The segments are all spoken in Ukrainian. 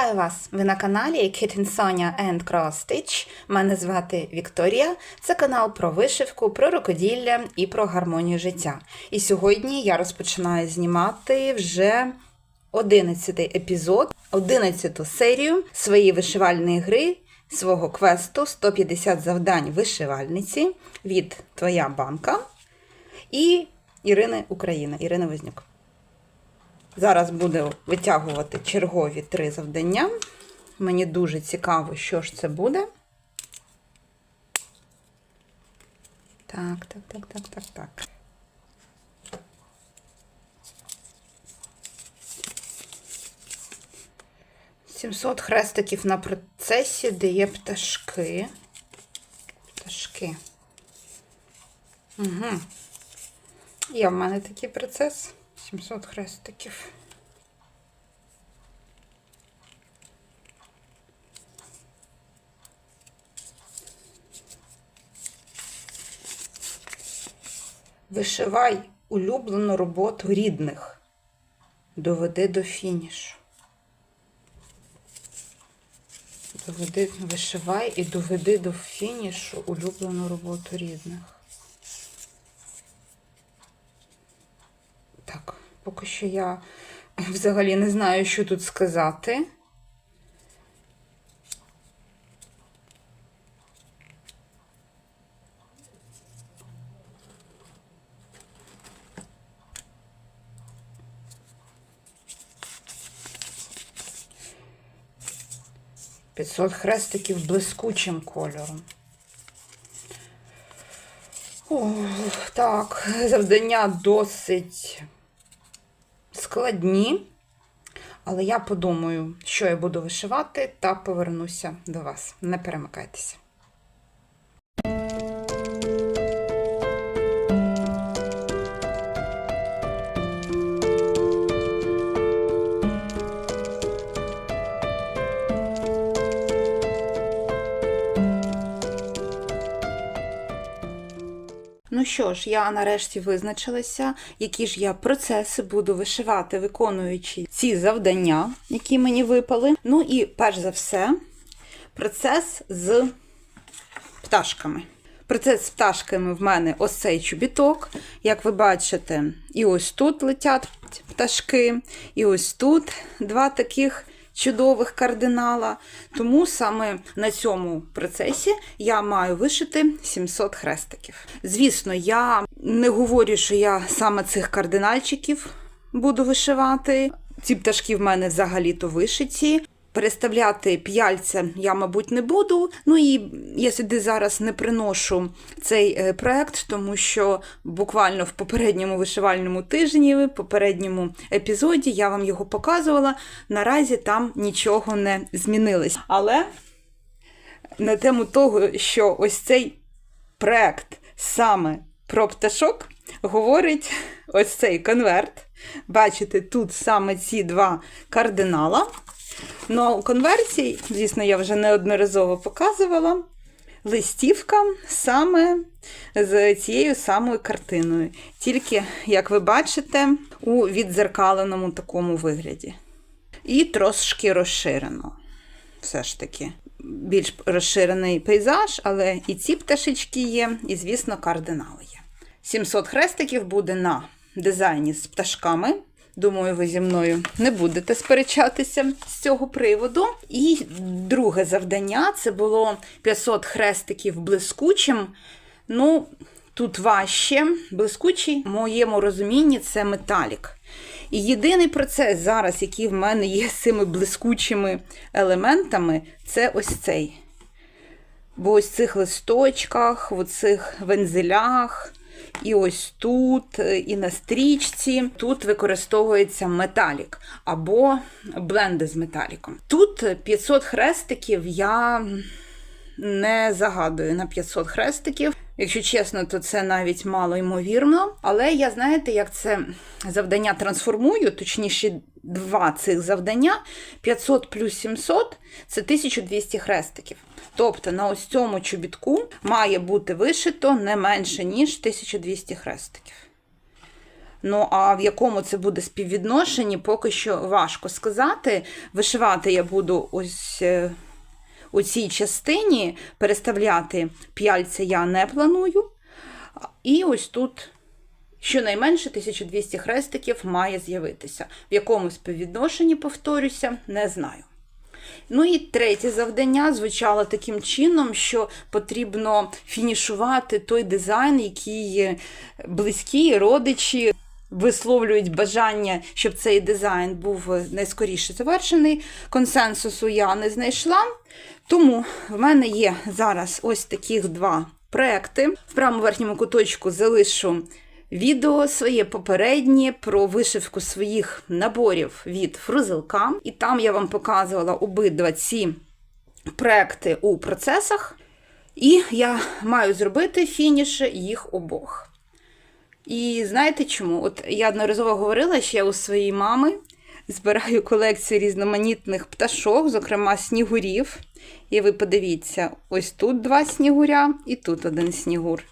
Вітаю вас! Ви на каналі Kitten Sonia and Cross Stitch. Мене звати Вікторія. Це канал про вишивку, про рукоділля і про гармонію життя. І сьогодні я розпочинаю знімати вже 11 епізод, 11 серію своєї вишивальної гри, свого квесту 150 завдань вишивальниці від Твоя банка і Ірини Україна, Ірина Вознюк. Зараз буду витягувати чергові три завдання. Мені дуже цікаво, що ж це буде. Так, так, так, так, так, так. Сімсот хрестиків на процесі, де є пташки. Пташки. Угу. Є в мене такий процес. 700 хрестиків. Вишивай улюблену роботу рідних. Доведи до фінішу. Доведи, вишивай і доведи до фінішу улюблену роботу рідних. Так, поки що я взагалі не знаю, що тут сказати. П'ятсот хрестиків блискучим кольором. Ох, так, завдання досить складні, але я подумаю, що я буду вишивати, та повернуся до вас. Не перемикайтеся. Ну що ж, я нарешті визначилася, які ж я процеси буду вишивати, виконуючи ці завдання, які мені випали. Ну і перш за все, процес з пташками. Процес з пташками в мене ось цей чобіток. Як ви бачите, і ось тут летять пташки, і ось тут два таких чудових кардинала. Тому саме на цьому процесі я маю вишити 700 хрестиків. Звісно, я не говорю, що я саме цих кардинальчиків буду вишивати. Ці пташки в мене взагалі-то вишиті. Переставляти п'яльця я, мабуть, не буду. Ну і я сюди зараз не приношу цей е, проект, тому що буквально в попередньому вишивальному тижні, в попередньому епізоді я вам його показувала. Наразі там нічого не змінилось. Але на тему того, що ось цей проект саме про пташок говорить ось цей конверт. Бачите, тут саме ці два кардинала. Ну, а у конверсії, звісно, я вже неодноразово показувала листівка саме з цією самою картиною. Тільки, як ви бачите, у відзеркаленому такому вигляді. І трошки розширено. Все ж таки, більш розширений пейзаж, але і ці пташечки є, і, звісно, кардинали є. 700 хрестиків буде на дизайні з пташками. Думаю, ви зі мною не будете сперечатися з цього приводу. І друге завдання це було 500 хрестиків блискучим. Ну, тут важче. Блискучий, в моєму розумінні, це металік. І єдиний процес зараз, який в мене є з цими блискучими елементами, це ось цей. Бо ось цих листочках, в цих вензелях. І ось тут, і на стрічці, тут використовується металік або бленди з металіком. Тут 500 хрестиків я не загадую на 500 хрестиків. Якщо чесно, то це навіть мало ймовірно. Але я знаєте, як це завдання трансформую, точніше, два цих завдання 500 плюс 700 це 1200 хрестиків. Тобто на ось цьому чобітку має бути вишито не менше, ніж 1200 хрестиків. Ну, а в якому це буде співвідношенні, поки що важко сказати. Вишивати я буду ось е, у цій частині, переставляти п'яльця я не планую. І ось тут щонайменше 1200 хрестиків має з'явитися. В якому співвідношенні, повторюся, не знаю. Ну і третє завдання звучало таким чином, що потрібно фінішувати той дизайн, який близькі, родичі висловлюють бажання, щоб цей дизайн був найскоріше завершений. Консенсусу я не знайшла. Тому в мене є зараз ось таких два проекти. В правому верхньому куточку залишу відео своє попереднє про вишивку своїх наборів від фрузелка. І там я вам показувала обидва ці проекти у процесах. І я маю зробити фініші їх обох. І знаєте чому? От я одноразово говорила, що я у своїй мами збираю колекцію різноманітних пташок, зокрема снігурів. І ви подивіться, ось тут два снігуря і тут один снігур.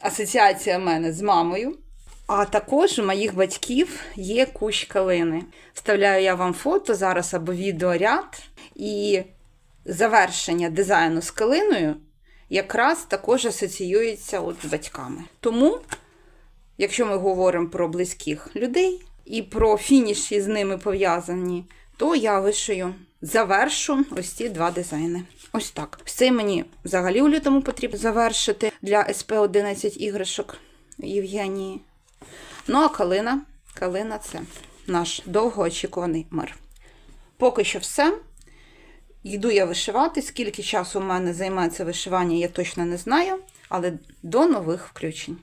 Асоціація в мене з мамою. А також у моїх батьків є кущ калини. Вставляю я вам фото зараз або відеоряд, і завершення дизайну з калиною якраз також асоціюється от з батьками. Тому, якщо ми говоримо про близьких людей і про фініші з ними пов'язані, то я вишию, завершу ось ці два дизайни. Ось так. Ось цей мені взагалі у лютому потрібно завершити для СП-11 іграшок Євгенії. Ну, а калина, калина це наш довгоочікуваний мир. Поки що все. Йду я вишивати. Скільки часу у мене займається вишивання, я точно не знаю, але до нових включень.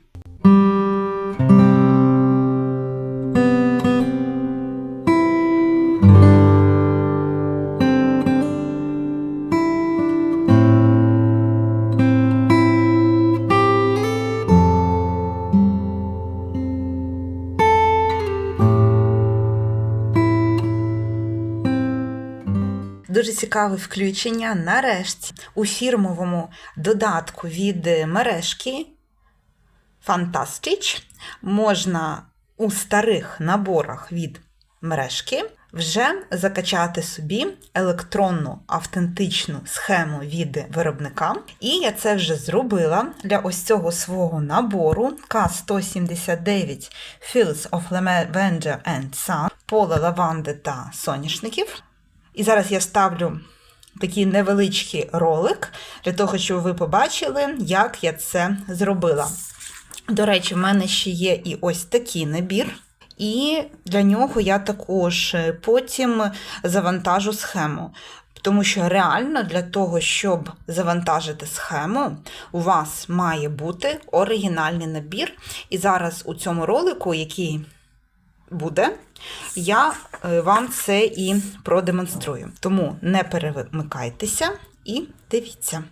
Дуже цікаве включення. Нарешті у фірмовому додатку від мережки Fantastic можна у старих наборах від мережки вже закачати собі електронну автентичну схему від виробника. І я це вже зробила для ось цього свого набору К179 Fields of Lavender and Sun, поле лаванди та соняшників. І зараз я ставлю такий невеличкий ролик для того, щоб ви побачили, як я це зробила. До речі, в мене ще є і ось такий набір. І для нього я також потім завантажу схему. Тому що реально для того, щоб завантажити схему, у вас має бути оригінальний набір. І зараз у цьому ролику, який буде, я е, вам це і продемонструю. Тому не перемикайтеся і дивіться.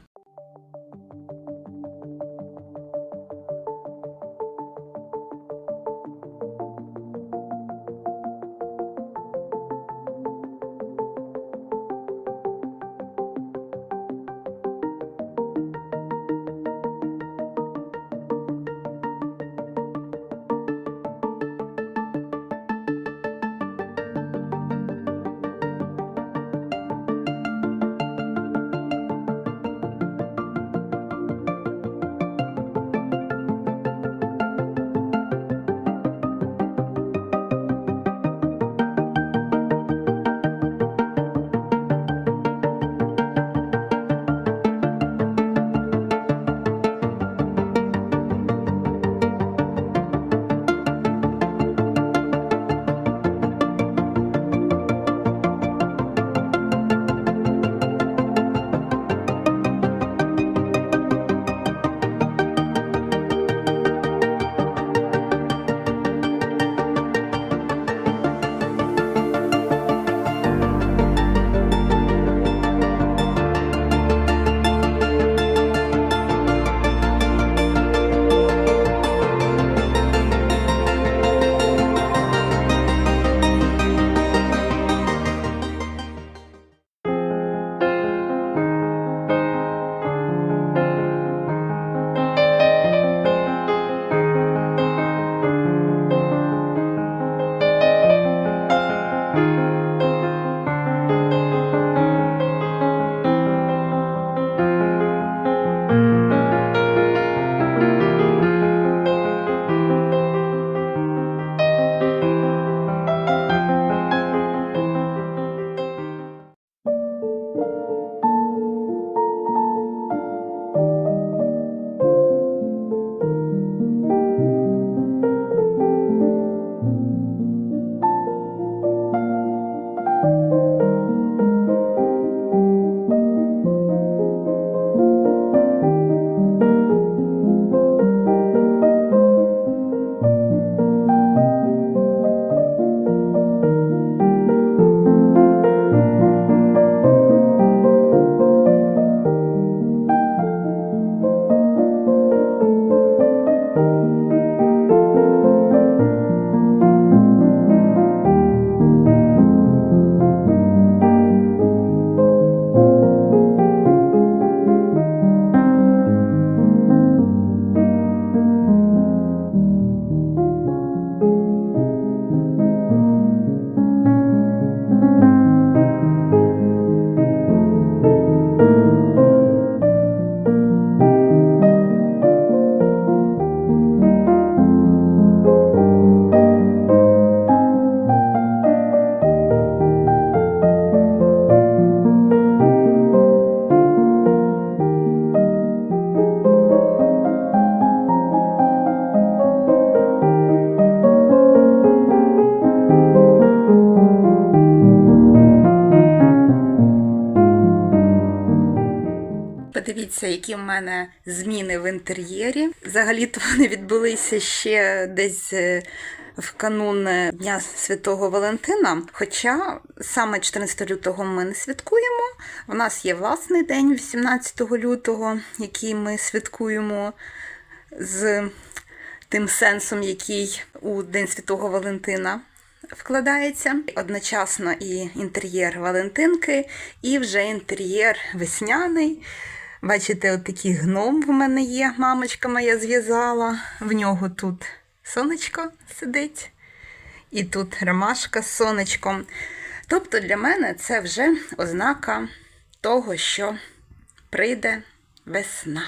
Подивіться, які в мене зміни в інтер'єрі. Взагалі-то вони відбулися ще десь е, в канун Дня Святого Валентина. Хоча саме 14 лютого ми не святкуємо. У нас є власний день, 18 лютого, який ми святкуємо з тим сенсом, який у День Святого Валентина вкладається. Одночасно і інтер'єр Валентинки, і вже інтер'єр весняний. Бачите, от такий гном в мене є. Мамочка моя зв'язала. В нього тут сонечко сидить, і тут ромашка з сонечком. Тобто для мене це вже ознака того, що прийде весна.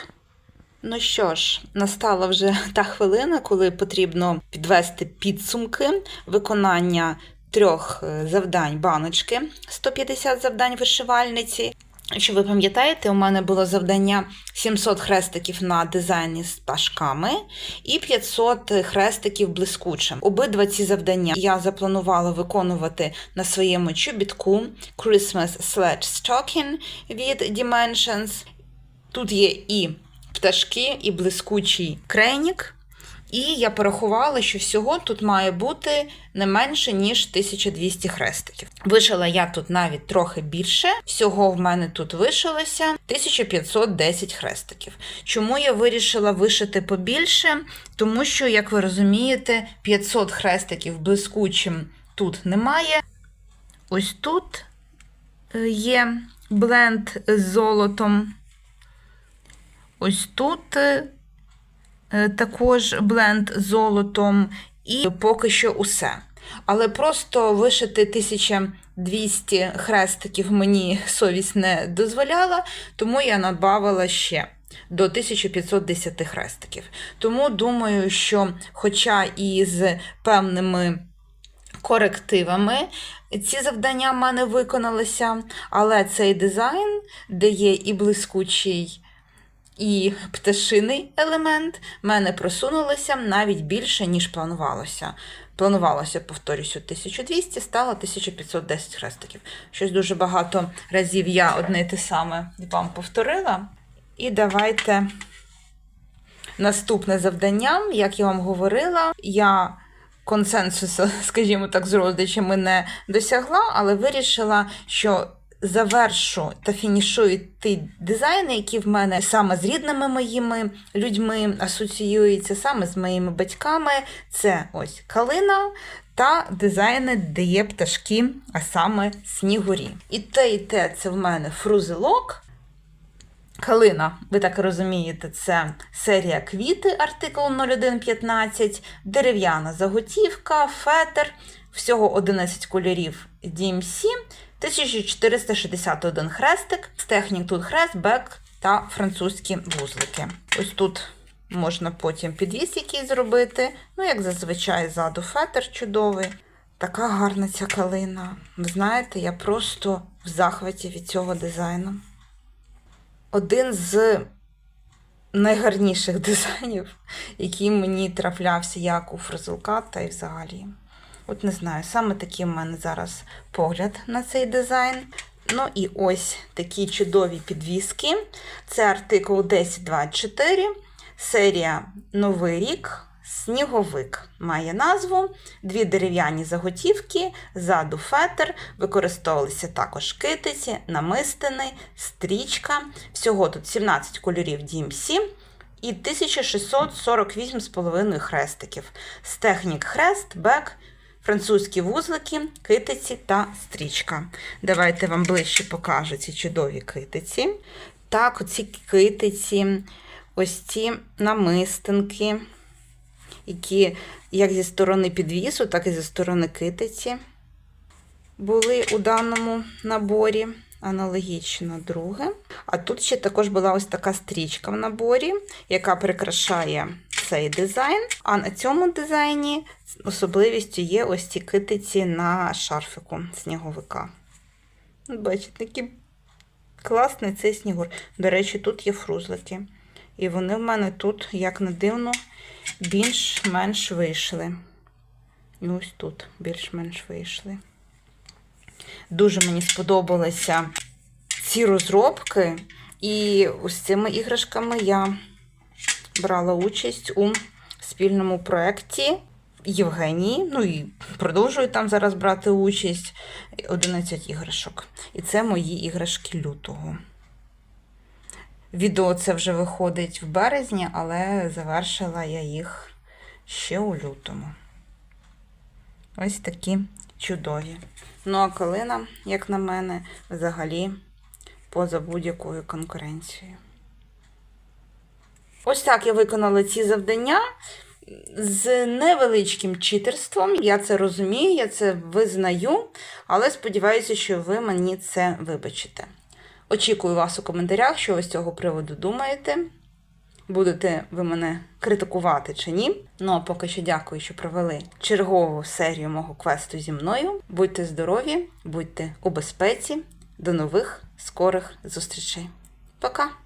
Ну що ж, настала вже та хвилина, коли потрібно підвести підсумки виконання трьох е, завдань баночки 150 завдань вишивальниці. Якщо ви пам'ятаєте, у мене було завдання 700 хрестиків на дизайні з пташками і 500 хрестиків блискучим. Обидва ці завдання я запланувала виконувати на своєму чобітку Christmas Sledge Stocking від Dimensions. Тут є і пташки, і блискучий крейнік. І я порахувала, що всього тут має бути не менше, ніж 1200 хрестиків. Вишила я тут навіть трохи більше. Всього в мене тут вишилося 1510 хрестиків. Чому я вирішила вишити побільше? Тому що, як ви розумієте, 500 хрестиків блискучим тут немає. Ось тут е, є бленд з золотом. Ось тут е, також бленд з золотом, і поки що усе. Але просто вишити 1200 хрестиків мені совість не дозволяла, тому я надбавила ще до 1510 хрестиків. Тому думаю, що, хоча і з певними корективами ці завдання в мене виконалися, але цей дизайн, де є і блискучий і пташиний елемент мене просунулося навіть більше, ніж планувалося. Планувалося, повторюся, 1200, стало 1510 хрестиків. Щось дуже багато разів я одне й те саме вам повторила. І давайте наступне завдання, як я вам говорила, я консенсусу, скажімо так, з родичами не досягла, але вирішила, що завершу та фінішую ті дизайни, які в мене саме з рідними моїми людьми асоціюються, саме з моїми батьками. Це ось калина та дизайни, де є пташки, а саме снігурі. І те, і те це в мене фрузелок. Калина, ви так розумієте, це серія квіти, артикул 0115, дерев'яна заготівка, фетр, всього 11 кольорів DMC, 1461 хрестик, технік тут хрест, бек та французькі вузлики. Ось тут можна потім підвіс якийсь зробити. Ну, як зазвичай, ззаду фетр чудовий. Така гарна ця калина. Ви знаєте, я просто в захваті від цього дизайну один з найгарніших дизайнів, який мені траплявся як у фрезулка, та й взагалі. От не знаю, саме такий в мене зараз погляд на цей дизайн. Ну і ось такі чудові підвіски. Це артикул 1024, серія Новий рік. Сніговик має назву, дві дерев'яні заготівки, ззаду фетр, використовувалися також китиці, намистини, стрічка. Всього тут 17 кольорів DMC і 1648,5 хрестиків. З технік хрест, бек, французькі вузлики, китиці та стрічка. Давайте вам ближче покажу ці чудові китиці. Так, оці китиці, ось ці намистинки які як зі сторони підвісу, так і зі сторони китиці були у даному наборі. Аналогічно друге. А тут ще також була ось така стрічка в наборі, яка прикрашає цей дизайн. А на цьому дизайні особливістю є ось ці китиці на шарфику сніговика. Бачите, такий класний цей снігур. До речі, тут є фрузлики. І вони в мене тут, як не дивно, більш-менш вийшли. І ось тут більш-менш вийшли. Дуже мені сподобалися ці розробки, І ось цими іграшками я брала участь у спільному проєкті Євгенії. Ну і продовжую там зараз брати участь 11 іграшок. І це мої іграшки лютого. Відео це вже виходить в березні, але завершила я їх ще у лютому. Ось такі чудові. Ну а калина, як на мене, взагалі поза будь-якою конкуренцією. Ось так я виконала ці завдання з невеличким читерством. Я це розумію, я це визнаю, але сподіваюся, що ви мені це вибачите. Очікую вас у коментарях, що ви з цього приводу думаєте. Будете ви мене критикувати чи ні. Ну а поки що дякую, що провели чергову серію мого квесту зі мною. Будьте здорові, будьте у безпеці. До нових скорих зустрічей. Пока!